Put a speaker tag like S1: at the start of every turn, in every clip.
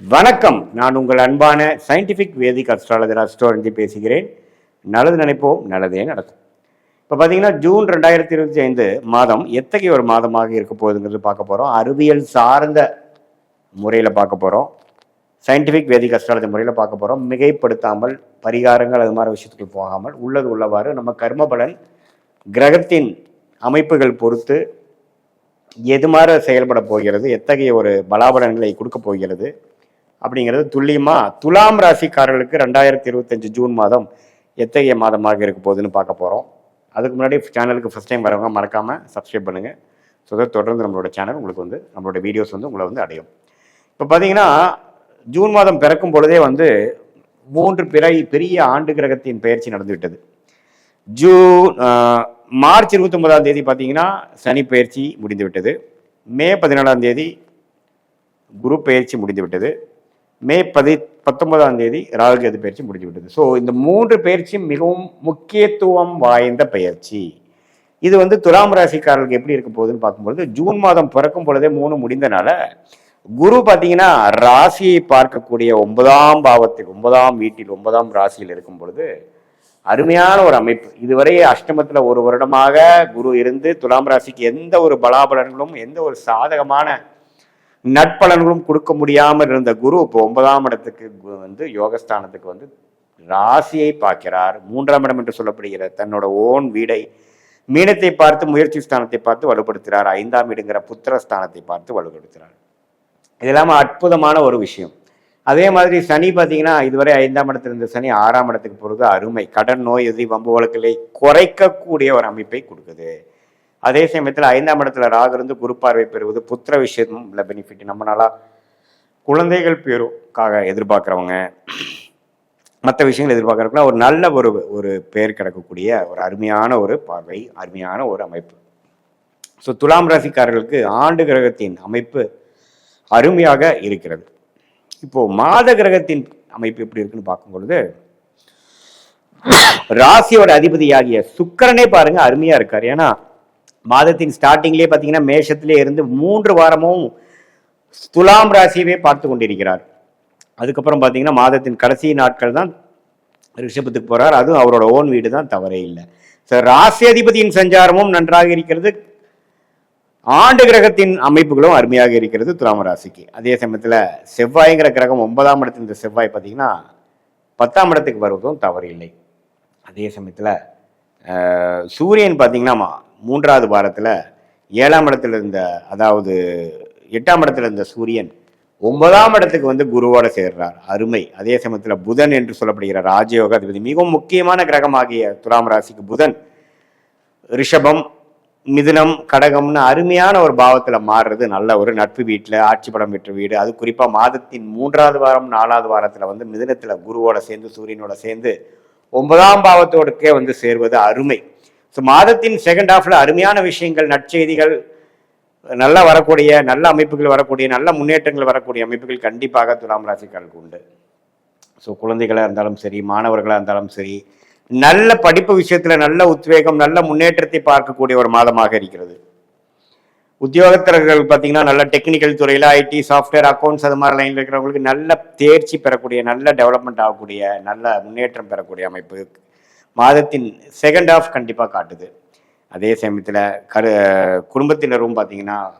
S1: வணக்கம். நான் உங்கள் அன்பான சயின்டிஃபிக் வேதிக் அஸ்ட்ராலஜர் அஸ்ட்ரோலஜி பேசுகிறேன். நல்லது நினைப்போம் நல்லதே நடக்கும். இப்போ பார்த்தீங்கன்னா ஜூன் ரெண்டாயிரத்தி இருபத்தி ஐந்து மாதம் எத்தகைய ஒரு மாதமாக இருக்க போகுதுங்கிறது பார்க்க போகிறோம் அறிவியல் சார்ந்த முறையில் பார்க்க போகிறோம் சயின்டிஃபிக் வேதிக் அஸ்ட்ராலஜி முறையில் பார்க்க போகிறோம் மிகைப்படுத்தாமல் பரிகாரங்கள் அது மாதிரி விஷயத்துக்கு போகாமல் உள்ளது உள்ளவாறு நம்ம கர்ம பலன் கிரகத்தின் அமைப்புகள் பொறுத்து எது மாதிரி செயல்பட போகிறது எத்தகைய ஒரு பலாபலன்களை கொடுக்க போகிறது அப்படிங்கிறது துல்லியமா துலாம் ராசிக்காரர்களுக்கு ரெண்டாயிரத்தி இருபத்தஞ்சு ஜூன் மாதம் எத்தகைய மாதமாக இருக்க போகுதுன்னு பார்க்க போகிறோம் அதுக்கு முன்னாடி சேனலுக்கு ஃபஸ்ட் டைம் வரவங்க மறக்காமல் சப்ஸ்கிரைப் பண்ணுங்கள் ஸோ that தொடர்ந்து நம்மளோட சேனல் உங்களுக்கு வந்து நம்மளோட வீடியோஸ் வந்து உங்களை வந்து அடையும். இப்போ பார்த்தீங்கன்னா ஜூன் மாதம் பிறக்கும் பொழுதே வந்து மூன்று பிறை பெரிய ஆண்டு கிரகத்தின் பயிற்சி நடந்துவிட்டது ஜூன் மார்ச் இருபத்தி ஒன்பதாம் தேதி பார்த்தீங்கன்னா சனி பயிற்சி முடிந்துவிட்டது மே பதினேழாம் தேதி குரு பயிற்சி முடிந்து விட்டது. மே பதி பத்தொன்பதாம் தேதி ராகுகேது பயிற்சி முடிஞ்சு விட்டது ஸோ இந்த மூன்று பயிற்சியும் மிகவும் முக்கியத்துவம் வாய்ந்த பயிற்சி. இது வந்து துலாம் ராசிக்காரர்களுக்கு எப்படி இருக்க போகுதுன்னு பார்க்கும்பொழுது ஜூன் மாதம் பிறக்கும் பொழுதே மூணு முடிந்தனால குரு பார்த்தீங்கன்னா ராசியை பார்க்கக்கூடிய ஒன்பதாம் பாவத்தில் ஒன்பதாம் வீட்டில் ஒன்பதாம் ராசியில் இருக்கும் பொழுது அருமையான ஒரு அமைப்பு. இதுவரை அஷ்டமத்தில் ஒரு வருடமாக குரு இருந்து துலாம் ராசிக்கு எந்த ஒரு பலாபலன்களும் எந்த ஒரு சாதகமான நட்பலன்களும் கொடுக்க முடியாமல் இருந்த குரு இப்போ ஒன்பதாம் இடத்துக்கு கு- வந்து யோகஸ்தானத்துக்கு வந்து ராசியை பார்க்கிறார். மூன்றாம் இடம் என்று சொல்லப்படுகிற தன்னோட ஓன் வீடை மீனத்தை பார்த்து முயற்சி ஸ்தானத்தை பார்த்து வலுப்படுத்துகிறார். ஐந்தாம் வீடுங்கிற புத்திர ஸ்தானத்தை பார்த்து வலுப்படுத்துகிறார். இது இல்லாமல் அற்புதமான ஒரு விஷயம். அதே மாதிரி சனி பார்த்தீங்கன்னா இதுவரை ஐந்தாம் இடத்துல இருந்த சனி ஆறாம் இடத்துக்கு போகிறது அருமை. கடன் நோய் எதிரி வம்பு வழக்கிலே குறைக்கக்கூடிய ஒரு அமைப்பை கொடுக்குது. அதே சமயத்தில் ஐந்தாம் இடத்துல ராகு இருந்து குரு பார்வை பெறுவது புத்திர விஷயமும் இல்லை பெனிஃபிட் நம்ம நல்லா குழந்தைகள் பேருக்காக எதிர்பார்க்குறவங்க மற்ற விஷயங்கள் எதிர்பார்க்குறவங்க ஒரு நல்ல ஒரு ஒரு பேர் கிடைக்கக்கூடிய ஒரு அருமையான ஒரு பார்வை அருமையான ஒரு அமைப்பு. ஸோ துலாம் ராசிக்காரர்களுக்கு ஆண்டு கிரகத்தின் அமைப்பு அருமையாக இருக்கிறது. இப்போது மாத கிரகத்தின் அமைப்பு எப்படி இருக்குன்னு பார்க்கும் பொழுது ராசியோட அதிபதியாகிய சுக்கரனே பாருங்க அருமையா இருக்காரு. ஏன்னா மாதத்தின் ஸ்டார்டிங்லேயே பார்த்தீங்கன்னா மேஷத்திலே இருந்து மூன்று வாரமும் துலாம் ராசியவே பார்த்து கொண்டிருக்கிறார். அதுக்கப்புறம் பார்த்தீங்கன்னா மாதத்தின் கடைசி நாட்கள் தான் ரிஷபத்துக்கு போகிறார் அதுவும் அவரோட ஓன் வீடு தான் தவறே இல்லை. ஸோ ராசி அதிபதியின் சஞ்சாரமும் நன்றாக இருக்கிறது. ஆண்டு கிரகத்தின் அமைப்புகளும் அருமையாக இருக்கிறது துலாம் ராசிக்கு. அதே சமயத்தில் செவ்வாய்ங்கிற கிரகம் ஒன்பதாம் இடத்துல இந்த செவ்வாய் பார்த்தீங்கன்னா பத்தாம் இடத்துக்கு வருவதும் தவறு இல்லை அதே சமயத்தில் சூரியன் பார்த்தீங்கன்னா மா- மூன்றாவது வாரத்தில் ஏழாம் இடத்துல இருந்த அதாவது எட்டாம் இடத்துல இருந்த சூரியன் ஒன்பதாம் இடத்துக்கு வந்து குருவோட சேர்றார். அருமை. அதே சமயத்தில் புதன் என்று சொல்லப்படுகிற ராஜயோக அதிபதி மிகவும் முக்கியமான கிரகமாகிய துலாம் ராசிக்கு புதன் ரிஷபம் மிதுனம் கடகம்னு அருமையான ஒரு பாவத்தில் மாறுறது நல்ல ஒரு நட்பு வீட்டில் ஆட்சி படம் பெற்ற வீடு. அது குறிப்பாக மாதத்தின் மூன்றாவது வாரம் நாலாவது வாரத்தில் வந்து மிதுனத்தில் குருவோட சேர்ந்து சூரியனோட சேர்ந்து ஒன்பதாம் பாவத்தோடுக்கே வந்து சேர்வது அருமை. ஸோ மாதத்தின் செகண்ட் ஹாஃபில் அருமையான விஷயங்கள் நற்செய்திகள் நல்லா வரக்கூடிய நல்ல அமைப்புகள் வரக்கூடிய நல்ல முன்னேற்றங்கள் வரக்கூடிய அமைப்புகள் கண்டிப்பாக துலாம் ராசிக்காருக்கு உண்டு. ஸோ குழந்தைகளாக இருந்தாலும் சரி மாணவர்களாக இருந்தாலும் சரி நல்ல படிப்பு விஷயத்தில் நல்ல உத்வேகம் நல்ல முன்னேற்றத்தை பார்க்கக்கூடிய ஒரு மாதமாக இருக்கிறது. உத்தியோகத்தர்கள் பார்த்தீங்கன்னா நல்ல டெக்னிக்கல் துறையில் ஐடி சாஃப்ட்வேர் அக்கௌண்ட்ஸ் அது மாதிரி லைனில் இருக்கிறவங்களுக்கு நல்ல தேர்ச்சி பெறக்கூடிய நல்ல டெவலப்மெண்ட் ஆகக்கூடிய நல்ல முன்னேற்றம் பெறக்கூடிய அமைப்பு மாதத்தின் செகண்ட் ஆஃப் கண்டிப்பாக காட்டுது. அதே சமயத்தில் கரு குடும்பத்தினரும் பார்த்தீங்கன்னா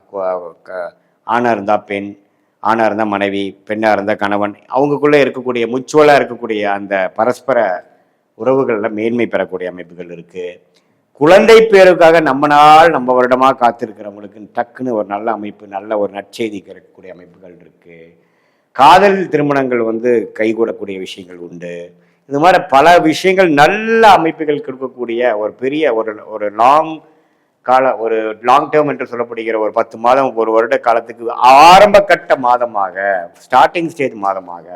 S1: க- ஆணாக இருந்தால் பெண் ஆணாக இருந்தால் மனைவி பெண்ணாக இருந்தால் கணவன் அவங்களுக்குள்ளே இருக்கக்கூடிய முச்சுவலாக இருக்கக்கூடிய அந்த பரஸ்பர உறவுகளில் மேன்மை பெறக்கூடிய அமைப்புகள் இருக்குது குழந்தை பேருக்காக நம்ம நாள் நம்ம வருடமாக காத்திருக்கிறவங்களுக்கு டக்குன்னு ஒரு நல்ல அமைப்பு நல்ல ஒரு நற்செய்தி கிடைக்கக்கூடிய அமைப்புகள் இருக்குது காதல் திருமணங்கள் வந்து கைகூடக்கூடிய விஷயங்கள் உண்டு. இது மாதிரி பல விஷயங்கள் நல்ல அமைப்புகள் கொடுக்கக்கூடிய ஒரு பெரிய ஒரு ஒரு லாங் கால ஒரு லாங் டேர்ம் என்று சொல்லப்படுகிற ஒரு பத்து மாதம் ஒரு வருட காலத்துக்கு ஆரம்ப கட்ட மாதமாக ஸ்டார்டிங் ஸ்டேஜ் மாதமாக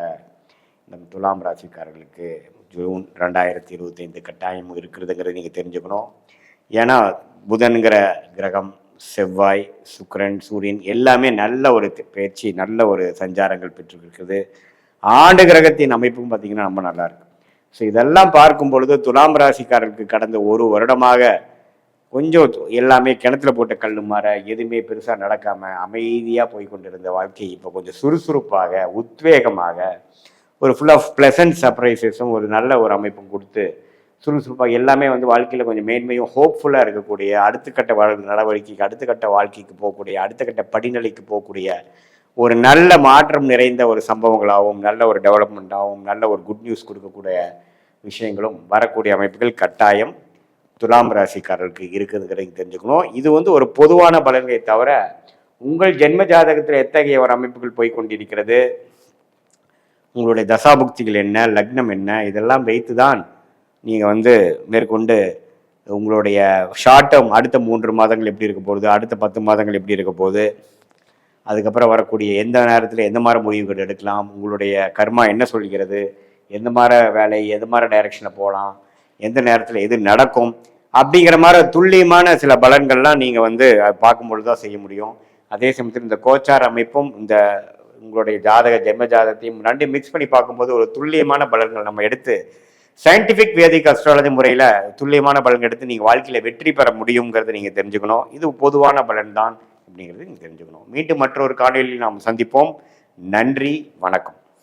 S1: நம் துலாம் ராசிக்காரர்களுக்கு ஜூன் ரெண்டாயிரத்தி இருபத்தைந்து கட்டாயம் இருக்கிறதுங்கிறத நீங்கள் தெரிஞ்சுக்கணும். ஏன்னா புதன்கிற கிரகம் செவ்வாய் சுக்கரன் சூரியன் எல்லாமே நல்ல ஒரு பேச்சு பயிற்சி நல்ல ஒரு சஞ்சாரங்கள் பெற்று இருக்குது ஆண்டு கிரகத்தின் அமைப்பும் பார்த்தீங்கன்னா ரொம்ப நல்லாயிருக்கும் ஸோ இதெல்லாம் பார்க்கும் பொழுது துலாம் ராசிக்காரருக்கு கடந்த ஒரு வருடமாக கொஞ்சம் எல்லாமே கிணத்துல போட்ட கல் மாற எதுவுமே பெருசாக நடக்காமல் அமைதியாக போய் கொண்டிருந்த வாழ்க்கை இப்போ கொஞ்சம் சுறுசுறுப்பாக உத்வேகமாக ஒரு ஃபுல் ஆஃப் ப்ளசன்ட் சர்ப்ரைசஸும் ஒரு நல்ல ஒரு அமைப்பும் கொடுத்து சுறுசுறுப்பாக எல்லாமே வந்து வாழ்க்கையில் கொஞ்சம் மேன்மையும் ஹோப்ஃபுல்லாக இருக்கக்கூடிய அடுத்த கட்ட வாழ் நடவடிக்கைக்கு அடுத்த கட்ட வாழ்க்கைக்கு போகக்கூடிய அடுத்த கட்ட படிநிலைக்கு போகக்கூடிய ஒரு நல்ல மாற்றம் நிறைந்த ஒரு சம்பவங்களாகவும் நல்ல ஒரு டெவலப்மெண்ட்டாகவும் நல்ல ஒரு குட் நியூஸ் கொடுக்கக்கூடிய விஷயங்களும் வரக்கூடிய அமைப்புகள் கட்டாயம் துலாம் ராசிக்காரர்களுக்கு இருக்குதுங்கிறத தெரிஞ்சுக்கணும். இது வந்து ஒரு பொதுவான பலன்களை தவிர உங்கள் ஜென்ம ஜாதகத்தில் எத்தகைய ஒரு அமைப்புகள் போய் கொண்டிருக்கிறது உங்களுடைய தசாபுக்திகள் என்ன லக்னம் என்ன இதெல்லாம் வைத்து தான் நீங்கள் வந்து மேற்கொண்டு உங்களுடைய ஷார்ட் டேர்ம் அடுத்த மூன்று மாதங்கள் எப்படி இருக்க போகுது அடுத்த பத்து மாதங்கள் எப்படி இருக்க போகுது அதுக்கப்புறம் வரக்கூடிய எந்த நேரத்தில் எந்த மாதிரி முடிவுகள் எடுக்கலாம் உங்களுடைய கர்மா என்ன சொல்கிறது எந்த மாதிரி வேலை எது மாதிரி டைரக்ஷனில் போகலாம் எந்த நேரத்தில் எது நடக்கும் அப்படிங்கிற மாதிரி துல்லியமான சில பலன்கள்லாம் நீங்கள் வந்து அது பார்க்கும்பொழுது தான் செய்ய முடியும். அதே சமயத்தில் இந்த கோச்சார் அமைப்பும் இந்த உங்களுடைய ஜாதக ஜென்ம ஜாதகத்தையும் ரெண்டையும் மிக்ஸ் பண்ணி பார்க்கும்போது ஒரு துல்லியமான பலன்கள் நம்ம எடுத்து சயின்டிஃபிக் வேதிக் அஸ்ட்ராலஜி முறையில் துல்லியமான பலன் எடுத்து நீங்கள் வாழ்க்கையில் வெற்றி பெற முடியுங்கிறத நீங்கள் தெரிஞ்சுக்கணும். இது பொதுவான பலன் தான் அப்படிங்கிறது நீங்கள் தெரிஞ்சுக்கணும். மீண்டும் மற்றொரு காணொலியில் நாம் சந்திப்போம். நன்றி வணக்கம்.